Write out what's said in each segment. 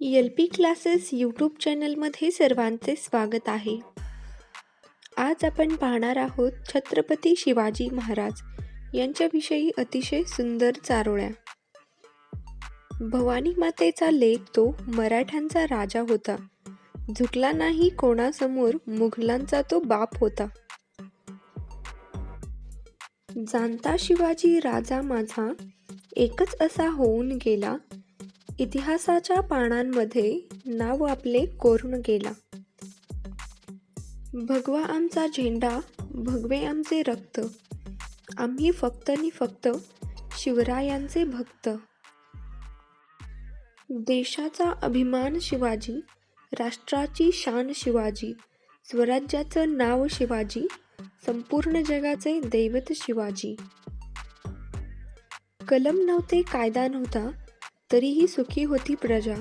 L P classes YouTube चॅनलमध्ये सर्वांचे स्वागत आहे. आज आपण पाहणार आहोत छत्रपती शिवाजी महाराज यांच्याविषयी अतिशय सुंदर चारोळ्या. भवानी मातेचा लेख तो मराठ्यांचा राजा होता. झुकला नाही कोणासमोर मुघलांचा तो बाप होता. जाणता शिवाजी राजा माझा एकच असा होऊन गेला इतिहासाच्या पानांमध्ये नाव आपले कोरून गेला. भगवा आमचा झेंडा भगवे आमचे रक्त. आम्ही फक्त नि फक्त शिवरायांचे भक्त. देशाचा अभिमान शिवाजी राष्ट्राची शान शिवाजी स्वराज्याचं नाव शिवाजी संपूर्ण जगाचे दैवत शिवाजी. कलम नव्हते कायदा नव्हता तरीही सुखी होती प्रजा.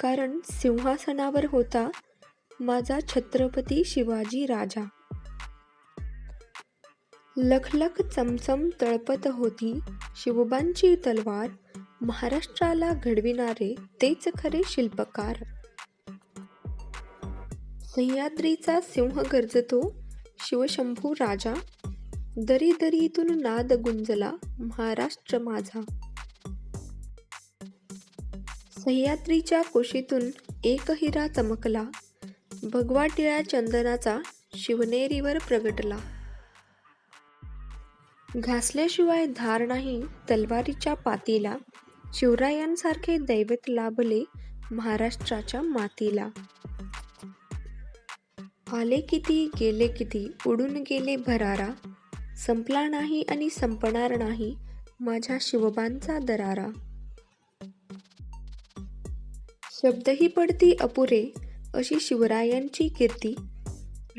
कारण सिंहासनावर होता माझा छत्रपती शिवाजी राजा. लखलख चमचम तळपत होती शिवबांची तलवार महाराष्ट्राला घडविणारे तेच खरे शिल्पकार. सह्याद्रीचा सिंह गर्जतो शिवशंभू राजा. दरी दरीतून नाद गुंजला महाराष्ट्र माझा. सह्याद्रीच्या कुशीतून एक हिरा चमकला. भगवा टिळा चंदनाचा शिवनेरीवर प्रगटला. घासल्याशिवाय धार नाही तलवारीच्या पातीला. शिवरायांसारखे दैवत लाभले महाराष्ट्राच्या मातीला. आले किती गेले किती उडून गेले भरारा. संपला नाही आणि संपणार नाही माझ्या शिवबांचा दरारा. शब्दही पडती अपुरे अशी शिवरायांची कीर्ती.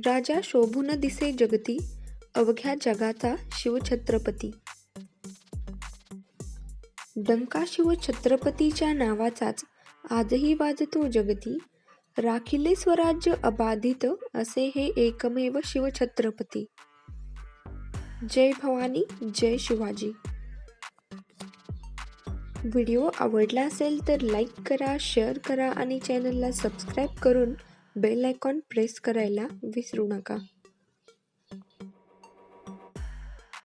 राजा शोभून दिसे जगती अवघ्या जगाचा शिवछत्रपती. डंका शिवछत्रपतीच्या नावाचाच आजही वाजतो जगती. राखिले स्वराज्य अबाधित असे हे एकमेव शिवछत्रपती. जय भवानी जय शिवाजी. व्हिडिओ आवडला असेल तर लाईक करा शेअर करा आणि चॅनलला सबस्क्राईब करून बेल आयकॉन प्रेस करायला विसरू नका.